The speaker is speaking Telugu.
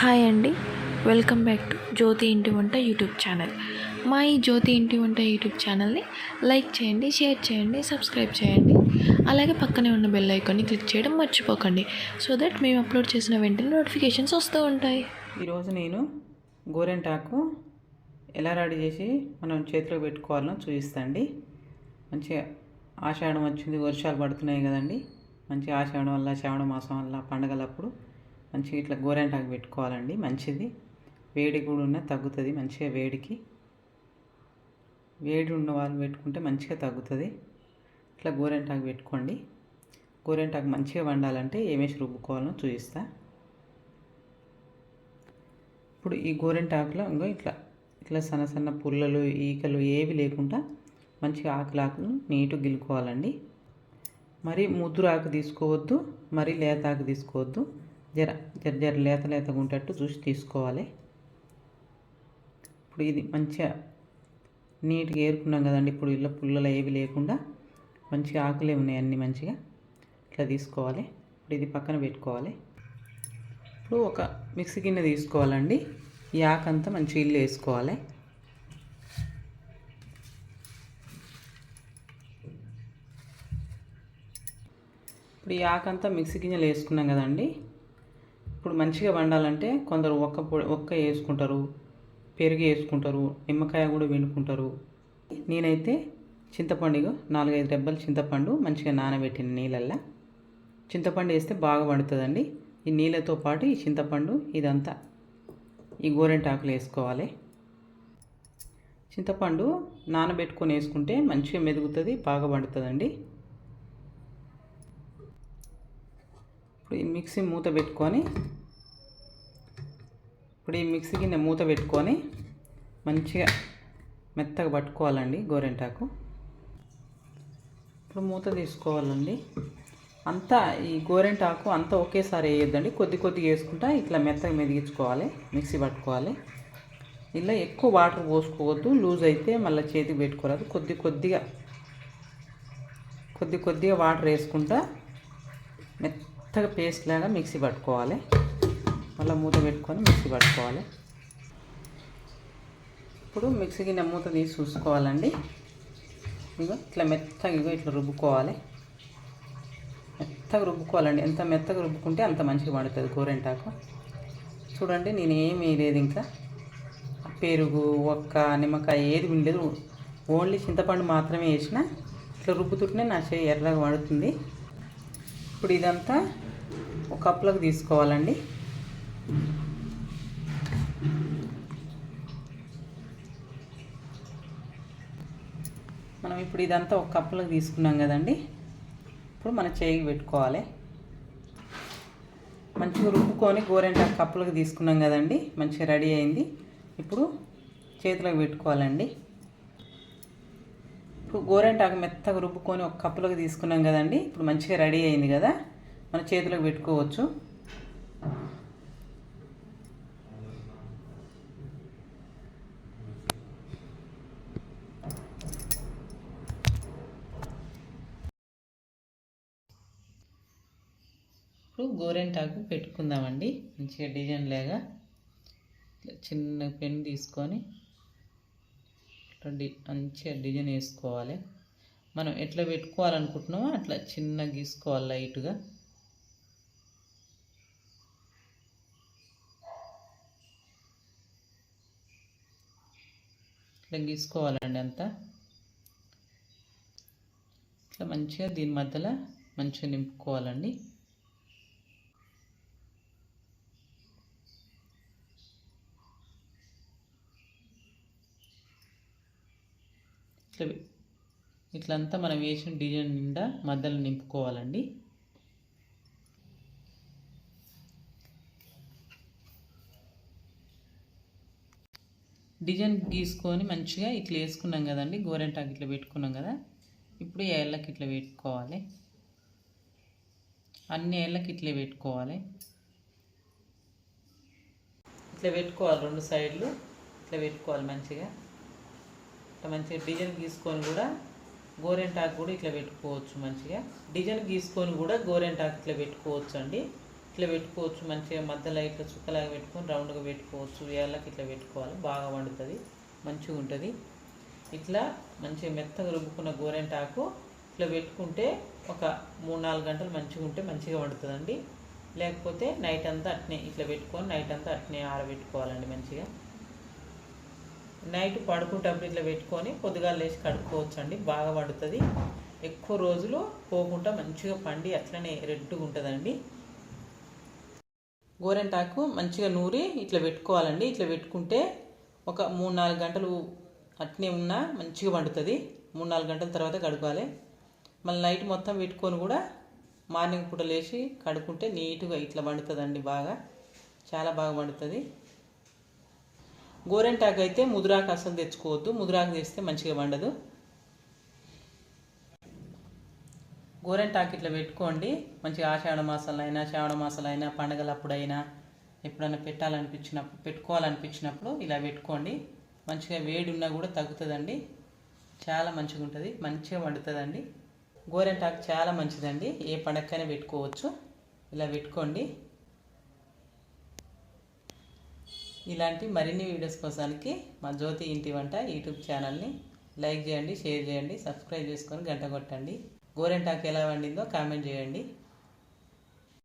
హాయ్ అండి. వెల్కమ్ బ్యాక్ టు జ్యోతి ఇంటి వంట యూట్యూబ్ ఛానల్. మా ఈ జ్యోతి ఇంటి వంట యూట్యూబ్ ఛానల్ని లైక్ చేయండి షేర్ చేయండి సబ్స్క్రైబ్ చేయండి. అలాగే పక్కనే ఉన్న బెల్ ఐకాన్ని క్లిక్ చేయడం మర్చిపోకండి. సో దట్ మేము అప్లోడ్ చేసిన వెంటనే నోటిఫికేషన్స్ వస్తూ ఉంటాయి. ఈరోజు నేను గోరెంటాకు ఎలా రెడీ చేసి మనం చేతిలో పెట్టుకోవాలో చూపిస్తాండి. మంచిగా ఆషాఢం వచ్చింది వర్షాలు పడుతున్నాయి కదండి. మంచిగా ఆషాఢం వల్ల శ్రావణ మాసం వల్ల పండగలప్పుడు మంచిగా ఇట్లా గోరెంటాకు పెట్టుకోవాలండి మంచిది. వేడి కూడా ఉన్న తగ్గుతుంది మంచిగా వేడికి. వేడి ఉన్న వాళ్ళు పెట్టుకుంటే మంచిగా తగ్గుతుంది. ఇట్లా గోరెంటాకు పెట్టుకోండి. గోరెంటాకు మంచిగా వండాలంటే ఏమేసి రుబ్బుకోవాలో చూపిస్తా. ఇప్పుడు ఈ గోరెంటాకులో ఇంకో ఇట్లా ఇట్లా సన్న సన్న పుల్లలు ఈకలు ఏవి లేకుండా మంచిగా ఆకులు ఆకులు నీట్గా గిలుకోవాలండి. మరి ముద్దురాకు ఆకు తీసుకోవద్దు మరి లేత ఆకు తీసుకోవద్దు. జర జర జర లేత లేతగా ఉండేటట్టు చూసి తీసుకోవాలి. ఇప్పుడు ఇది మంచిగా నీట్గా ఏరుకున్నాం కదండి ఇప్పుడు ఇలా పుల్లలు ఏవి లేకుండా మంచిగా ఆకులే ఉన్నాయి అన్నీ మంచిగా. ఇట్లా తీసుకోవాలి. ఇప్పుడు ఇది పక్కన పెట్టుకోవాలి. ఇప్పుడు ఒక మిక్సీ గిన్నె తీసుకోవాలండి. ఈ ఆకంతా మంచి ఇల్లు వేసుకోవాలి. ఇప్పుడు ఈ ఆకంతా మిక్సీ గిన్నెలు వేసుకున్నాం కదండి. ఇప్పుడు మంచిగా వండాలంటే కొందరు ఒక్క పొడి ఒక్క వేసుకుంటారు పెరుగు వేసుకుంటారు నిమ్మకాయ కూడా వెండుకుంటారు నేనైతే చింతపండు నాలుగైదు డెబ్బలు చింతపండు మంచిగా నానబెట్టిన నీళ్ళల్లో. చింతపండు వేస్తే బాగా వండుతుందండి. ఈ నీళ్ళతో పాటు ఈ చింతపండు ఇదంతా ఈ గోరెంటాకులు వేసుకోవాలి. చింతపండు నానబెట్టుకొని వేసుకుంటే మంచిగా మెదుగుతుంది బాగా వండుతుందండి. ఇప్పుడు ఈ మిక్సీ మూత పెట్టుకొని ఇప్పుడు ఈ మిక్సీ కింద మూత పెట్టుకొని మంచిగా మెత్తగా పట్టుకోవాలండి గోరెంటాకు. ఇప్పుడు మూత తీసుకోవాలండి. అంతా ఈ గోరెంటాకు అంతా ఒకేసారి వేయొద్దండి. కొద్ది కొద్దిగా వేసుకుంటా ఇట్లా మెత్తగా మెదిగించుకోవాలి మిక్సీ పట్టుకోవాలి. ఇలా ఎక్కువ వాటర్ పోసుకోవద్దు లూజ్ అయితే మళ్ళీ చేతికి పెట్టుకోరాదు. కొద్ది కొద్దిగా కొద్ది కొద్దిగా వాటర్ వేసుకుంటా మెత్త మెత్తగా పేస్ట్ లాగా మిక్సీ పట్టుకోవాలి. మళ్ళీ మూత పెట్టుకొని మిక్సీ పట్టుకోవాలి. ఇప్పుడు మిక్సీ గిన్నె మూత తీసి చూసుకోవాలండి. ఇగో ఇట్లా మెత్తగా ఇగో ఇట్లా రుబ్బుకోవాలి. మెత్తగా రుబ్బుకోవాలండి. ఎంత మెత్తగా రుబ్బుకుంటే అంత మంచిగా పండుతుంది గోరెంటాకు. చూడండి నేను ఏమీ లేదు ఇంకా. పెరుగు ఒక్క నిమ్మకాయ ఏది ఉండలేదు ఓన్లీ చింతపండు మాత్రమే వేసిన. ఇట్లా రుబ్బుతుంటేనే నా చేయి ఎర్రగా పడుతుంది. ఇప్పుడు ఇదంతా ఒక కప్పులకు తీసుకోవాలండి. మనం ఇప్పుడు ఇదంతా ఒక కప్పులోకి తీసుకున్నాం కదండి. ఇప్పుడు మన చేయికి పెట్టుకోవాలి. మంచిగా రుబ్బుకొని గోరెంట కప్పులకు తీసుకున్నాం కదండి. మంచిగా రెడీ అయింది. ఇప్పుడు చేతిలోకి పెట్టుకోవాలండి. ఇప్పుడు గోరెంటాకు మెత్తగా రుబ్బుకొని ఒక కప్పులోకి తీసుకున్నాం కదండి. ఇప్పుడు మంచిగా రెడీ అయింది కదా. మన చేతిలోకి పెట్టుకోవచ్చు. ఇప్పుడు గోరెంటాకు పెట్టుకుందామండి. మంచిగా డిజైన్ లాగా. చిన్న పెన్ తీసుకొని ఇట్లా డి మంచిగా డిజైన్ వేసుకోవాలి. మనం ఎట్లా పెట్టుకోవాలనుకుంటున్నామో అట్లా చిన్న గీసుకోవాలి లైట్గా. ఇట్లా గీసుకోవాలండి అంతా. ఇట్లా మంచిగా దీని మధ్యలో మంచిగా నింపుకోవాలండి. ఇట్లా ఇట్లంతా మనం వేసిన డిజైన్ నిండా మధ్యలో నింపుకోవాలండి. డిజైన్ గీసుకొని మంచిగా ఇట్లా వేసుకున్నాం కదండి గోరెంటాకు ఇట్లా పెట్టుకున్నాం కదా ఇప్పుడు ఏళ్ళకి ఇట్లా పెట్టుకోవాలి. అన్ని ఏళ్ళకి ఇట్లా పెట్టుకోవాలి. ఇట్లా పెట్టుకోవాలి రెండు సైడ్లు ఇట్లా పెట్టుకోవాలి మంచిగా. ఇట్లా మంచిగా డిజైన్ గీసుకొని కూడా గోరెంటాకు కూడా ఇట్లా పెట్టుకోవచ్చు మంచిగా. డిజైన్ గీసుకొని కూడా గోరెంటాకు ఇట్లా పెట్టుకోవచ్చు అండి ఇట్లా పెట్టుకోవచ్చు మంచిగా మధ్యలో ఇట్లా చుక్కలాగా పెట్టుకొని రౌండ్గా పెట్టుకోవచ్చు. ఏళ్ళకి ఇట్లా పెట్టుకోవాలి. బాగా వండుతుంది. మంచిగా ఉంటుంది. ఇట్లా మంచిగా మెత్తగా రుబ్బుకున్న గోరెంటాకు ఇట్లా పెట్టుకుంటే ఒక మూడు నాలుగు గంటలు మంచిగా ఉంటే మంచిగా వండుతుందండి. లేకపోతే నైట్ అంతా అట్నే ఇట్లా పెట్టుకొని నైట్ అంతా అట్నే ఆరబెట్టుకోవాలండి మంచిగా. నైట్ పడుకుంటప్పుడు ఇట్లా పెట్టుకొని పొద్దుగాల లేచి కడుక్కోవచ్చు అండి బాగా పడుతుంది. ఎక్కువ రోజులు పోకుండా మంచిగా పండి అట్లనే రెడ్గా ఉంటుందండి. గోరెంటాకు మంచిగా నూరి ఇట్లా పెట్టుకోవాలండి. ఇట్లా పెట్టుకుంటే ఒక మూడు నాలుగు గంటలు అట్నే ఉన్నా మంచిగా పండుతుంది. మూడు నాలుగు గంటల తర్వాత కడుక్కోవాలి. మళ్ళీ నైట్ మొత్తం పెట్టుకొని కూడా మార్నింగ్ పూట లేచి కడుక్కుంటే నీట్గా ఇట్లా పండుతుందండి బాగా. చాలా బాగా పండుతుంది. గోరెంటాకు అయితే ముదురాకు అసలు తెచ్చుకోవద్దు. ముదురాకు తెస్తే మంచిగా వండదు గోరెంటాకు ఇట్లా పెట్టుకోండి. మంచిగా ఆషాఢ మాసాలు అయినా శ్రావణ మాసాలు అయినా పండగలప్పుడైనా ఎప్పుడైనా పెట్టాలనిపించినప్పుడు పెట్టుకోవాలనిపించినప్పుడు ఇలా పెట్టుకోండి. మంచిగా వేడి ఉన్నా కూడా తగ్గుతుందండి. చాలా మంచిగా ఉంటుంది మంచిగా వండుతుందండి. గోరెంటాకు చాలా మంచిదండి. ఏ పండగకైనా పెట్టుకోవచ్చు. ఇలా పెట్టుకోండి. ఇలాంటి మరిన్ని వీడియోస్ కోసానికి మా జ్యోతి ఇంటి వంట యూట్యూబ్ ఛానల్ని లైక్ చేయండి షేర్ చేయండి సబ్స్క్రైబ్ చేసుకొని గంట కొట్టండి. గోరెంటాకు ఎలా వండిందో కామెంట్ చేయండి.